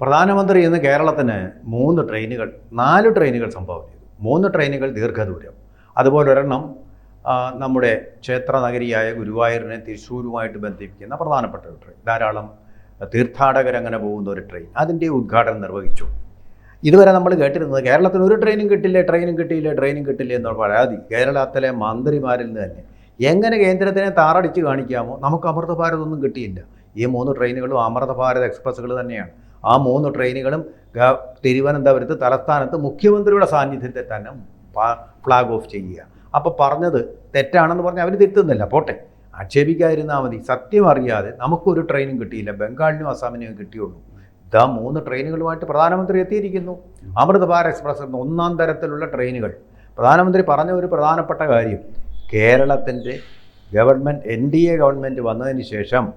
പ്രധാനമന്ത്രി ഇന്ന് കേരളത്തിന് മൂന്ന് ട്രെയിനുകൾ നാല് ട്രെയിനുകൾ സംഭാവന ചെയ്തു. മൂന്ന് ട്രെയിനുകൾ ദീർഘദൂരം. അതുപോലെ ഒരെണ്ണം നമ്മുടെ ക്ഷേത്ര നഗരിയായ ഗുരുവായൂരിനെ തൃശ്ശൂരുമായിട്ട് ബന്ധിപ്പിക്കുന്ന പ്രധാനപ്പെട്ട ഒരു ട്രെയിൻ. ധാരാളം തീർത്ഥാടകർ അങ്ങനെ പോകുന്ന ഒരു ട്രെയിൻ. അതിന്റെ ഉദ്ഘാടനം നിർവഹിച്ചു. ഇതുവരെ നമ്മൾ കേട്ടിരുന്നത് കേരളത്തിന് ഒരു ട്രെയിനും കിട്ടില്ല ട്രെയിനും കിട്ടിയില്ല ട്രെയിനും കിട്ടില്ല എന്നുള്ള പരാതി കേരളത്തിലെ മന്ത്രിമാരിൽ നിന്ന് തന്നെ. എങ്ങനെ കേന്ദ്രത്തിനെ താറടിച്ച് കാണിക്കാമോ? നമുക്ക് അമൃത ഭാരതൊന്നും കിട്ടിയില്ല. ഈ മൂന്ന് ട്രെയിനുകളും അമൃത ഭാരത് എക്സ്പ്രസ്സുകൾ തന്നെയാണ്. ആ മൂന്ന് ട്രെയിനുകളും തിരുവനന്തപുരത്ത് തലസ്ഥാനത്ത് മുഖ്യമന്ത്രിയുടെ സാന്നിധ്യത്തിൽ തന്നെ ഫ്ലാഗ് ഓഫ് ചെയ്യുക. അപ്പോൾ പറഞ്ഞത് തെറ്റാണെന്ന് പറഞ്ഞ് അവർ തിരുത്തുന്നില്ല. പോട്ടെ. ആക്ഷേപിക്കാതിരുന്നാൽ മതി. സത്യം അറിയാതെ നമുക്കൊരു ട്രെയിനും കിട്ടിയില്ല. ബംഗാളിനും അസാമിനും കിട്ടിയുള്ളൂ. ഇതാ മൂന്ന് ട്രെയിനുകളുമായിട്ട് പ്രധാനമന്ത്രി എത്തിയിരിക്കുന്നു. അമൃത് ഭാരത് എക്സ്പ്രസ് എന്ന ഒന്നാം തരത്തിലുള്ള ട്രെയിനുകൾ. പ്രധാനമന്ത്രി പറഞ്ഞ ഒരു പ്രധാനപ്പെട്ട കാര്യം കേരളത്തിന്റെ government N D A government വന്നതിന് ശേഷം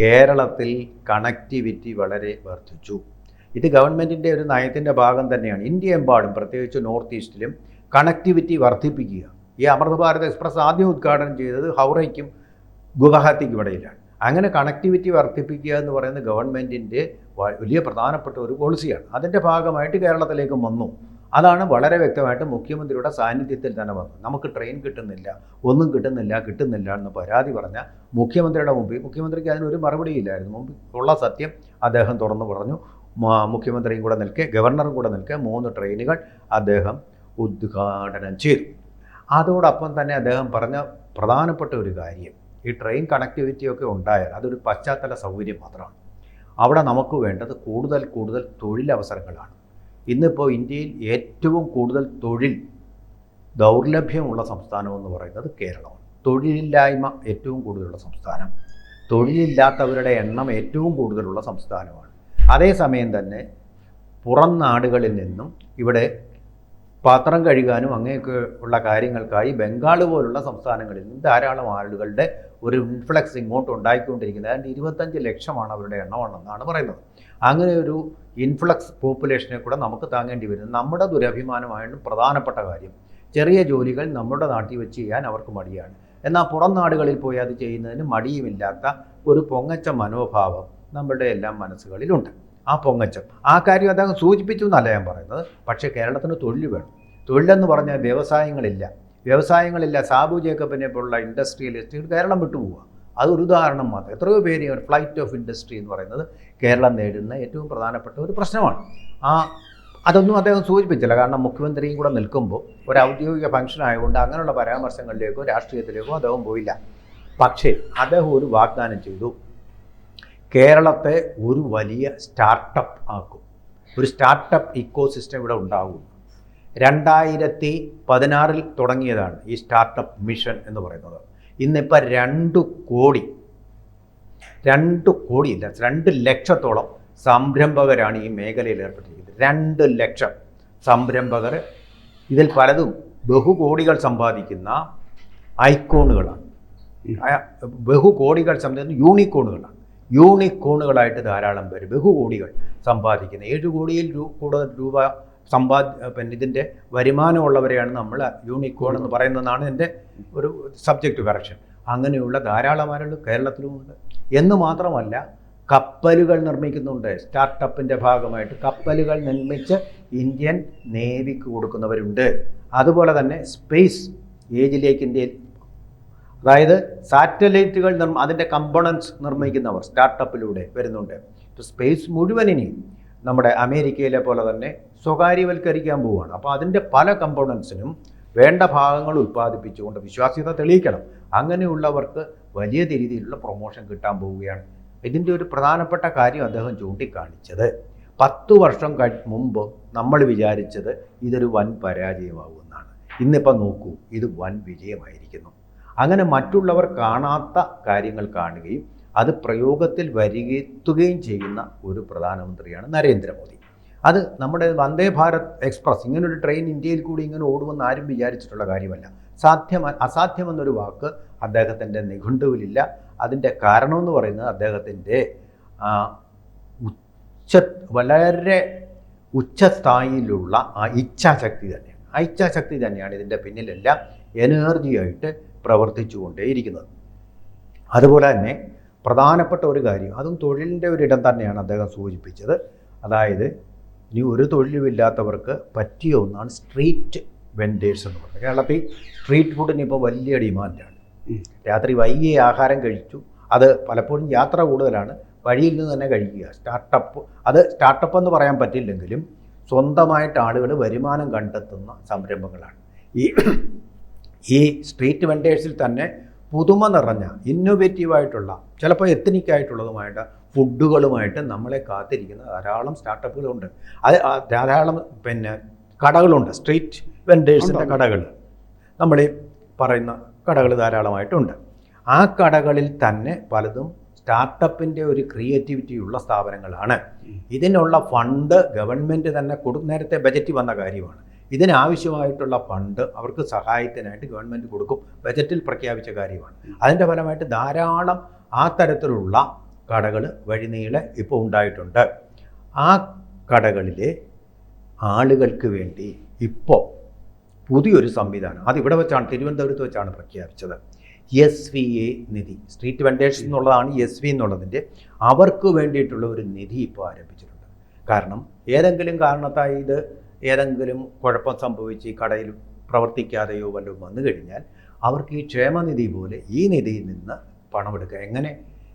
കേരളത്തിൽ കണക്ടിവിറ്റി വളരെ വർദ്ധിച്ചു. ഇത് ഗവൺമെന്റിന്റെ ഒരു നയത്തിന്റെ ഭാഗം തന്നെയാണ്. ഇന്ത്യ എമ്പാടും പ്രത്യേകിച്ച് നോർത്ത് ഈസ്റ്റിലും കണക്ടിവിറ്റി വർദ്ധിപ്പിക്കുക. ഈ അമൃത് ഭാരത് എക്സ്പ്രസ് ആദ്യം ഉദ്ഘാടനം ചെയ്തത് ഹൗറയ്ക്കും ഗുവാഹത്തിക്കും ഇടയിലാണ്. അങ്ങനെ കണക്ടിവിറ്റി വർദ്ധിപ്പിക്കുക എന്ന് പറയുന്നത് ഗവൺമെന്റിന്റെ വലിയ പ്രധാനപ്പെട്ട ഒരു പോളിസിയാണ് അതിന്റെ ഭാഗമായിട്ട് കേരളത്തിലേക്കും വന്നു. അതാണ് വളരെ വ്യക്തമായിട്ട് മുഖ്യമന്ത്രിയുടെ സാന്നിധ്യത്തിൽ തന്നെ വന്നത്. നമുക്ക് ട്രെയിൻ കിട്ടുന്നില്ല ഒന്നും കിട്ടുന്നില്ല കിട്ടുന്നില്ല എന്ന് പരാതി പറഞ്ഞ മുഖ്യമന്ത്രിയുടെ മുമ്പിൽ മുഖ്യമന്ത്രിക്ക് അതിനൊരു മറുപടിയില്ലായിരുന്നു മുമ്പ് ഉള്ള സത്യം അദ്ദേഹം തുറന്നു പറഞ്ഞു. മുഖ്യമന്ത്രിയും കൂടെ നിൽക്കെ ഗവർണറും കൂടെ നിൽക്കെ മൂന്ന് ട്രെയിനുകൾ അദ്ദേഹം ഉദ്ഘാടനം ചെയ്തു. അതോടൊപ്പം തന്നെ അദ്ദേഹം പറഞ്ഞ പ്രധാനപ്പെട്ട ഒരു കാര്യം ഈ ട്രെയിൻ കണക്ടിവിറ്റി ഒക്കെ ഉണ്ടായാൽ അതൊരു പശ്ചാത്തല സൗകര്യം മാത്രമാണ്. അവിടെ നമുക്ക് വേണ്ടത് കൂടുതൽ കൂടുതൽ തൊഴിലവസരങ്ങളാണ്. ഇന്നിപ്പോൾ ഇന്ത്യയിൽ ഏറ്റവും കൂടുതൽ തൊഴിൽ ദൗർലഭ്യമുള്ള സംസ്ഥാനമെന്ന് പറയുന്നത് കേരളമാണ്. തൊഴിലില്ലായ്മ ഏറ്റവും കൂടുതലുള്ള സംസ്ഥാനം. തൊഴിലില്ലാത്തവരുടെ എണ്ണം ഏറ്റവും കൂടുതലുള്ള സംസ്ഥാനമാണ്. അതേസമയം തന്നെ പുറം നാടുകളിൽ നിന്നും ഇവിടെ പാത്രം കഴുകാനും അങ്ങനെയൊക്കെ ഉള്ള കാര്യങ്ങൾക്കായി ബംഗാൾ പോലുള്ള സംസ്ഥാനങ്ങളിൽ നിന്നും ധാരാളം ആളുകളുടെ ഒരു ഇൻഫ്ലക്സ് ഇങ്ങോട്ട് ഉണ്ടായിക്കൊണ്ടിരിക്കുന്നത്. അതിന്റെ ഇരുപത്തഞ്ച് ലക്ഷമാണ് അവരുടെ എണ്ണമാണെന്നാണ് പറയുന്നത്. അങ്ങനെ ഒരു ഇൻഫ്ലക്സ് പോപ്പുലേഷനെ കൂടെ നമുക്ക് താങ്ങേണ്ടി വരും. നമ്മുടെ ദുരഭിമാനമായിട്ടും പ്രധാനപ്പെട്ട കാര്യം. ചെറിയ ജോലികൾ നമ്മുടെ നാട്ടിൽ വെച്ച് ചെയ്യാൻ അവർക്ക് മടിയാണ്. എന്നാൽ പുറം നാടുകളിൽ പോയി അത് ചെയ്യുന്നതിന് മടിയുമില്ലാത്ത ഒരു പൊങ്ങച്ച മനോഭാവം നമ്മുടെ എല്ലാം മനസ്സുകളിലുണ്ട്. ആ പൊങ്ങച്ചം. ആ കാര്യം അദ്ദേഹം സൂചിപ്പിച്ചു എന്നല്ല ഞാൻ പറയുന്നത്. പക്ഷേ കേരളത്തിന് തൊഴിൽ വേണം. തൊഴിലെന്ന് പറഞ്ഞാൽ വ്യവസായങ്ങളില്ല. വ്യവസായങ്ങളില്ല. സാബു ജേക്കബിനെ പോലുള്ള ഇൻഡസ്ട്രിയലിസ്റ്റുകൾ കേരളം വിട്ടുപോവുക. അതൊരു ഉദാഹരണം മാത്രം. എത്രയോ പേര് ഫ്ലൈറ്റ് ഓഫ് ഇൻഡസ്ട്രി എന്ന് പറയുന്നത് കേരളം നേരിടുന്ന ഏറ്റവും പ്രധാനപ്പെട്ട ഒരു പ്രശ്നമാണ്. ആ അതൊന്നും അദ്ദേഹം സൂചിപ്പിച്ചില്ല. കാരണം മുഖ്യമന്ത്രിയും കൂടെ നിൽക്കുമ്പോൾ ഒരു ഔദ്യോഗിക ഫംഗ്ഷൻ ആയതുകൊണ്ട് അങ്ങനെയുള്ള പരാമർശങ്ങളിലേക്കോ രാഷ്ട്രീയത്തിലേക്കോ അദ്ദേഹം പോയില്ല. പക്ഷേ അദ്ദേഹം ഒരു വാഗ്ദാനം ചെയ്തു. കേരളത്തെ ഒരു വലിയ സ്റ്റാർട്ടപ്പ് ആക്കും. ഒരു സ്റ്റാർട്ടപ്പ് ഇക്കോ സിസ്റ്റം ഇവിടെ ഉണ്ടാകും. രണ്ടായിരത്തി പതിനാറിൽ തുടങ്ങിയതാണ് ഈ സ്റ്റാർട്ടപ്പ് മിഷൻ എന്ന് പറയുന്നത്. ഇന്നിപ്പോൾ രണ്ട് കോടി രണ്ട് കോടിയില്ല രണ്ട് ലക്ഷത്തോളം സംരംഭകരാണ് ഈ മേഖലയിൽ ഏർപ്പെട്ടിരിക്കുന്നത്. രണ്ട് ലക്ഷം സംരംഭകർ. ഇതിൽ പലതും ബഹുകോടികൾ സമ്പാദിക്കുന്ന ഐക്കോണുകളാണ്. ബഹു ബഹുകോടികൾ സംബന്ധിക്കുന്ന യൂണിക്കോണുകളാണ്. യൂണിക്കോണുകളായിട്ട് ധാരാളം പേര് ബഹുകോടികൾ സമ്പാദിക്കുന്ന. ഏഴ് കോടിയിൽ കൂടുതൽ രൂപ സമ്പാദ പിന്നെ ഇതിന്റെ വരുമാനമുള്ളവരെയാണ് നമ്മൾ യൂണിക്കോൺ എന്ന് പറയുന്നതാണ് എന്റെ ഒരു സബ്ജക്റ്റ് കറക്ഷൻ അങ്ങനെയുള്ള ധാരാളം ആളുകൾ കേരളത്തിലുമുണ്ട്. എന്ന് മാത്രമല്ല കപ്പലുകൾ നിർമ്മിക്കുന്നുണ്ട്. സ്റ്റാർട്ടപ്പിന്റെ ഭാഗമായിട്ട് കപ്പലുകൾ നിർമ്മിച്ച് ഇന്ത്യൻ നേവിക്ക് കൊടുക്കുന്നവരുണ്ട്. അതുപോലെ തന്നെ സ്പേസ് ഏജിലേക്ക് ഇന്ത്യയിൽ അതായത് സാറ്റലൈറ്റുകൾ നിർമ്മ അതിന്റെ കമ്പോണൻസ് നിർമ്മിക്കുന്നവർ സ്റ്റാർട്ടപ്പിലൂടെ വരുന്നുണ്ട്. സ്പേസ് മുഴുവനിനി നമ്മുടെ അമേരിക്കയിലെ പോലെ തന്നെ സ്വകാര്യവൽക്കരിക്കാൻ പോവുകയാണ് അപ്പോൾ അതിന്റെ പല കമ്പോണൻസിനും വേണ്ട ഭാഗങ്ങൾ ഉൽപ്പാദിപ്പിച്ചുകൊണ്ട് വിശ്വാസ്യത തെളിയിക്കണം. അങ്ങനെയുള്ളവർക്ക് വലിയ രീതിയിലുള്ള പ്രൊമോഷൻ കിട്ടാൻ പോവുകയാണ്. ഇതിന്റെ ഒരു പ്രധാനപ്പെട്ട കാര്യം അദ്ദേഹം ചൂണ്ടിക്കാണിച്ചത്. പത്ത് വർഷം മുമ്പ് നമ്മൾ വിചാരിച്ചത് ഇതൊരു വൻ പരാജയമാകുമെന്നാണ് ഇന്നിപ്പോൾ നോക്കൂ ഇത് വൻ വിജയമായിരിക്കുന്നു. അങ്ങനെ മറ്റുള്ളവർ കാണാത്ത കാര്യങ്ങൾ കാണുകയും അത് പ്രയോഗത്തിൽ വരികെത്തുകയും ചെയ്യുന്ന ഒരു പ്രധാനമന്ത്രിയാണ് നരേന്ദ്രമോദി. അത് നമ്മുടെ വന്ദേ ഭാരത് എക്സ്പ്രസ് ഇങ്ങനൊരു ട്രെയിൻ ഇന്ത്യയിൽ കൂടി ഇങ്ങനെ ഓടുമെന്ന് ആരും വിചാരിച്ചിട്ടുള്ള കാര്യമല്ല. സാധ്യമ അസാധ്യമെന്നൊരു വാക്ക് അദ്ദേഹത്തിന്റെ നിഘണ്ടുവിലില്ല. അതിന്റെ കാരണമെന്ന് പറയുന്നത് അദ്ദേഹത്തിന്റെ ഉച്ച വളരെ ഉച്ചസ്ഥായിലുള്ള ആ ഇച്ഛാശക്തി തന്നെയാണ്. ആ ഇച്ഛാശക്തി തന്നെയാണ് ഇതിന്റെ പിന്നിലെല്ലാം എനർജിയായിട്ട് പ്രവർത്തിച്ചുകൊണ്ടേയിരിക്കുന്നത്. അതുപോലെ തന്നെ പ്രധാനപ്പെട്ട ഒരു കാര്യം അതും തൊഴിലിന്റെ ഒരിടം തന്നെയാണ് അദ്ദേഹം സൂചിപ്പിച്ചത്. അതായത് ഇനി ഒരു തൊഴിലുമില്ലാത്തവർക്ക് പറ്റിയ ഒന്നാണ് സ്ട്രീറ്റ് വെൻഡേഴ്സ് എന്ന് പറയുന്നത്. കേരളത്തിൽ സ്ട്രീറ്റ് ഫുഡിന് ഇപ്പോൾ വലിയ ഡിമാൻഡാണ്. രാത്രി വൈകിയ ആഹാരം കഴിച്ചു അത് പലപ്പോഴും യാത്ര കൂടുതലാണ് വഴിയിൽ നിന്ന് തന്നെ കഴിക്കുക. സ്റ്റാർട്ടപ്പ് അത് സ്റ്റാർട്ടപ്പ് എന്ന് പറയാൻ പറ്റില്ലെങ്കിലും സ്വന്തമായിട്ട് ആളുകൾ വരുമാനം കണ്ടെത്തുന്ന സംരംഭങ്ങളാണ്. ഈ ഈ സ്ട്രീറ്റ് വെൻഡേഴ്സിൽ തന്നെ പുതുമ നിറഞ്ഞ ഇന്നൊവേറ്റീവായിട്ടുള്ള ചിലപ്പോൾ എത്തനിക്കായിട്ടുള്ളതുമായിട്ട് ഫുഡുകളുമായിട്ട് നമ്മളെ കാത്തിരിക്കുന്ന ധാരാളം സ്റ്റാർട്ടപ്പുകളുണ്ട് അത് ധാരാളം പിന്നെ കടകളുണ്ട്. സ്ട്രീറ്റ് വെൻഡേഴ്സിന്റെ കടകൾ. നമ്മൾ പറയുന്ന കടകൾ ധാരാളമായിട്ടുണ്ട്. ആ കടകളിൽ തന്നെ പലതും സ്റ്റാർട്ടപ്പിന്റെ ഒരു ക്രിയേറ്റിവിറ്റി ഉള്ള സ്ഥാപനങ്ങളാണ്. ഇതിനുള്ള ഫണ്ട് ഗവൺമെന്റ് തന്നെ കൊടു നേരത്തെ ബജറ്റിൽ വന്ന കാര്യമാണ്. ഇതിനാവശ്യമായിട്ടുള്ള ഫണ്ട് അവർക്ക് സഹായത്തിനായിട്ട് ഗവൺമെന്റ് കൊടുക്കും. ബജറ്റിൽ പ്രഖ്യാപിച്ച കാര്യമാണ്. അതിന്റെ ഫലമായിട്ട് ധാരാളം ആ തരത്തിലുള്ള കടകൾ വഴിനീളെ ഇപ്പോൾ ഉണ്ടായിട്ടുണ്ട്. ആ കടകളിലെ ആളുകൾക്ക് വേണ്ടി ഇപ്പോൾ പുതിയൊരു സംവിധാനം അത് ഇവിടെ വെച്ചാണ് തിരുവനന്തപുരത്ത് വെച്ചാണ് പ്രഖ്യാപിച്ചത്. S V A Nidhi street vendors എന്നുള്ളതാണ് എസ് വി എന്നുള്ളതിന്റെ അവർക്ക് വേണ്ടിയിട്ടുള്ള ഒരു നിധി ഇപ്പോൾ ആരംഭിച്ചിട്ടുണ്ട്. കാരണം ഏതെങ്കിലും കാരണത്തായി ഇത് ഏതെങ്കിലും കുഴപ്പം സംഭവിച്ച് ഈ കടയിൽ പ്രവർത്തിക്കാതെയോ വല്ലതും വന്നു കഴിഞ്ഞാൽ അവർക്ക് ഈ ക്ഷേമനിധി പോലെ ഈ നിധിയിൽ നിന്ന് പണമെടുക്കുക. എങ്ങനെ?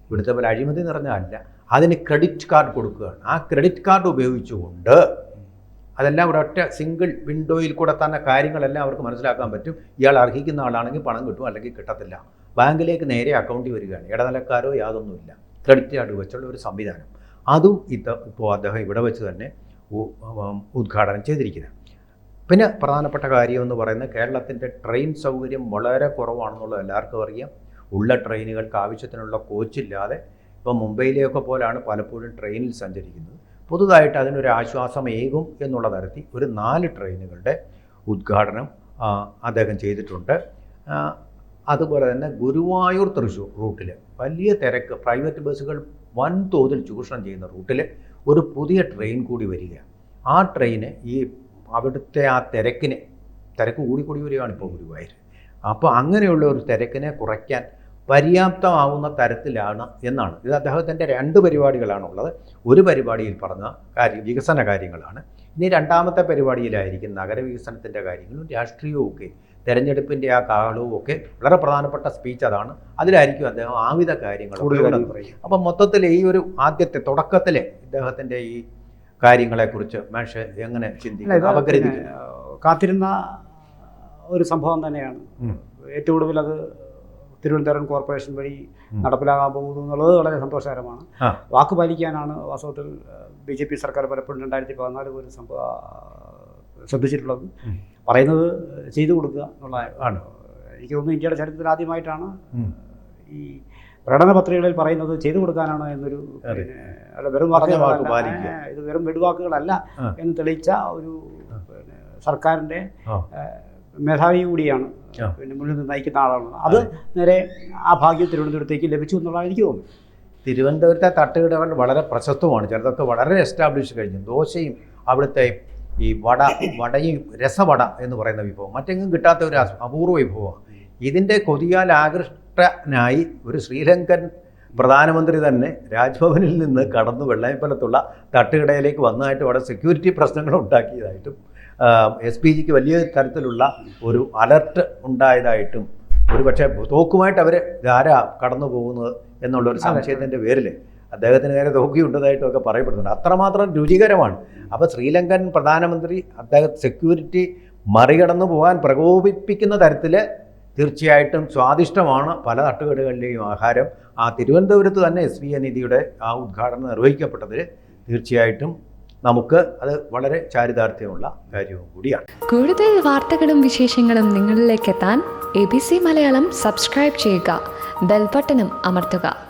ഇവിടുത്തെ പോലെ അഴിമതി നിറഞ്ഞല്ല അതിന് ക്രെഡിറ്റ് കാർഡ് കൊടുക്കുകയാണ്. ആ ക്രെഡിറ്റ് കാർഡ് ഉപയോഗിച്ചുകൊണ്ട് അതെല്ലാം ഒരൊറ്റ സിംഗിൾ വിൻഡോയിൽ കൂടെ തന്നെ കാര്യങ്ങളെല്ലാം അവർക്ക് മനസ്സിലാക്കാൻ പറ്റും. ഇയാൾ അർഹിക്കുന്ന ആളാണെങ്കിൽ പണം കിട്ടും അല്ലെങ്കിൽ കിട്ടത്തില്ല. ബാങ്കിലേക്ക് നേരെ അക്കൗണ്ടിൽ വരികയാണ്. ഇടനിലക്കാരോ യാതൊന്നുമില്ല. ക്രെഡിറ്റ് കാർഡ് വെച്ചുള്ള ഒരു സംവിധാനം. അതും ഇത് ഇപ്പോൾ അദ്ദേഹം ഇവിടെ വെച്ച് തന്നെ ഉദ്ഘാടനം ചെയ്തിരിക്കുന്നത്. പിന്നെ പ്രധാനപ്പെട്ട കാര്യം എന്ന് പറയുന്നത് കേരളത്തിന്റെ ട്രെയിൻ സൗകര്യം വളരെ കുറവാണെന്നുള്ളത് എല്ലാവർക്കും അറിയാം. ഉള്ള ട്രെയിനുകൾക്ക് ആവശ്യത്തിനുള്ള കോച്ചില്ലാതെ ഇപ്പോൾ മുംബൈയിലെയൊക്കെ പോലാണ് പലപ്പോഴും ട്രെയിനിൽ സഞ്ചരിക്കുന്നത്. പുതുതായിട്ട് അതിനൊരു ആശ്വാസമേകും എന്നുള്ള തരത്തിൽ ഒരു നാല് ട്രെയിനുകളുടെ ഉദ്ഘാടനം അദ്ദേഹം ചെയ്തിട്ടുണ്ട്. അതുപോലെ തന്നെ ഗുരുവായൂർ തൃശ്ശൂർ റൂട്ടിൽ വലിയ തിരക്ക് പ്രൈവറ്റ് ബസ്സുകൾ വൻതോതിൽ ചൂഷണം ചെയ്യുന്ന റൂട്ടിൽ ഒരു പുതിയ ട്രെയിൻ കൂടി വരിക ആ ട്രെയിന് ഈ അവിടുത്തെ ആ തിരക്കിനെ തിരക്ക് കൂടി കൂടിക്കൂടി വരികയാണ് ഇപ്പോൾ ഗുരുവായൂർ. അപ്പോൾ അങ്ങനെയുള്ള ഒരു തിരക്കിനെ കുറയ്ക്കാൻ പര്യാപ്തമാവുന്ന തരത്തിലാണ് എന്നാണ്. ഇത് അദ്ദേഹത്തിന്റെ രണ്ട് പരിപാടികളാണുള്ളത്. ഒരു പരിപാടിയിൽ പറഞ്ഞ കാര്യം വികസന കാര്യങ്ങളാണ്. ഇനി രണ്ടാമത്തെ പരിപാടിയിലായിരിക്കും നഗരവികസനത്തിന്റെ കാര്യങ്ങളും രാഷ്ട്രീയവും ഒക്കെ തെരഞ്ഞെടുപ്പിന്റെ ആ കാലവും ഒക്കെ വളരെ പ്രധാനപ്പെട്ട സ്പീച്ച് അതാണ് അതിലായിരിക്കും അദ്ദേഹം ആവിധ കാര്യങ്ങൾ. അപ്പം മൊത്തത്തിൽ ഈ ഒരു ആദ്യത്തെ തുടക്കത്തിലെ ഇദ്ദേഹത്തിന്റെ ഈ കാര്യങ്ങളെക്കുറിച്ച് മനുഷ്യൻ എങ്ങനെ ചിന്തിക്കുന്നു ഇത് ചിന്തിക്കും അപഗ്രഥിക്കും കാത്തിരുന്ന ഒരു സംഭവം തന്നെയാണ്. ഏറ്റവും കൂടുതൽ അത് തിരുവനന്തപുരം കോർപ്പറേഷൻ വഴി. നടപ്പിലാകാൻ പോകുന്നു എന്നുള്ളത് വളരെ സന്തോഷകരമാണ് വാക്കുപാലിക്കാനാണ് വാക്ക് പാലിക്കാനാണ് വാസ്തവത്തിൽ ബി ജെ പി സർക്കാർ പലപ്പോഴും രണ്ടായിരത്തി പതിനാല് ഒരു സംഭവ ശ്രദ്ധിച്ചിട്ടുള്ളത്. പറയുന്നത് ചെയ്തു കൊടുക്കുക എന്നുള്ള ആണ്. എനിക്ക് തോന്നുന്നു ഇന്ത്യയുടെ ചരിത്രത്തിൽ ആദ്യമായിട്ടാണ് ഈ പ്രകടന പത്രികകളിൽ പറയുന്നത് ചെയ്തു കൊടുക്കാനാണ് എന്നൊരു അല്ല വെറും പറഞ്ഞ വാക്ക് വാക്കുകളല്ല പാലിക്കുക. ഏ, ഇത് വെറും വെടുവാക്കുകളല്ല എന്ന് തെളിയിച്ച ഒരു സർക്കാരിന്റെ മേധാവി കൂടിയാണ് പിന്നെ മുന്നിൽ നിന്ന് നയിക്കുന്ന ആളാണ്. അത് നേരെ ആ ഭാഗ്യം തിരുവനന്തപുരത്തേക്ക് ലഭിച്ചു എന്നുള്ളതാണ് എനിക്ക് തോന്നുന്നു തിരുവനന്തപുരത്തെ തട്ടുകടകൾ വളരെ പ്രശസ്തമാണ്. ചിലതൊക്കെ വളരെ എസ്റ്റാബ്ലിഷ് കഴിഞ്ഞു. ദോശയും അവിടുത്തെ ഈ വട വടയും രസവട എന്ന് പറയുന്ന വിഭവം. മറ്റെങ്ങും കിട്ടാത്ത ഒരു അപൂർവ വിഭവമാണ് ഇതിന്റെ കൊതിയാൽ ആകൃഷ്ടനായി ഒരു ശ്രീലങ്കൻ പ്രധാനമന്ത്രി തന്നെ രാജ്ഭവനിൽ നിന്ന് കടന്നു വെള്ളയമ്പലത്തുള്ള തട്ടുകടയിലേക്ക് വന്നതായിട്ടും അവിടെ സെക്യൂരിറ്റി പ്രശ്നങ്ങൾ ഉണ്ടാക്കിയതായിട്ടും എസ് പി ജിക്ക് വലിയ തരത്തിലുള്ള ഒരു അലർട്ട് ഉണ്ടായതായിട്ടും ഒരു പക്ഷേ തോക്കുമായിട്ട് അവർ ധാരാ കടന്നു പോകുന്നത് എന്നുള്ളൊരു സംശയത്തിന്റെ പേരിൽ അദ്ദേഹത്തിന് നേരെ ഉണ്ടതായിട്ടൊക്കെ പറയപ്പെടുന്നുണ്ട്. അത്രമാത്രം രുചികരമാണ്. അപ്പോൾ ശ്രീലങ്കൻ പ്രധാനമന്ത്രി അദ്ദേഹം സെക്യൂരിറ്റി മറികടന്നു പോകാൻ പ്രകോപിപ്പിക്കുന്ന തരത്തിൽ തീർച്ചയായിട്ടും സ്വാദിഷ്ടമാണ് പല തട്ടുകടകളിലെയും ആഹാരം. ആ തിരുവനന്തപുരത്ത് തന്നെ എസ് വി എ നിധിയുടെ ആ ഉദ്ഘാടനം നിർവഹിക്കപ്പെട്ടതിൽ തീർച്ചയായിട്ടും നമുക്ക് അത് വളരെ ചാരിതാർത്ഥ്യമുള്ള കാര്യവും കൂടിയാണ്. കൂടുതൽ വാർത്തകളും വിശേഷങ്ങളും നിങ്ങളിലേക്ക് എത്താൻ A B C Malayalam subscribe ചെയ്യുക. ബെൽബട്ടനും അമർത്തുക.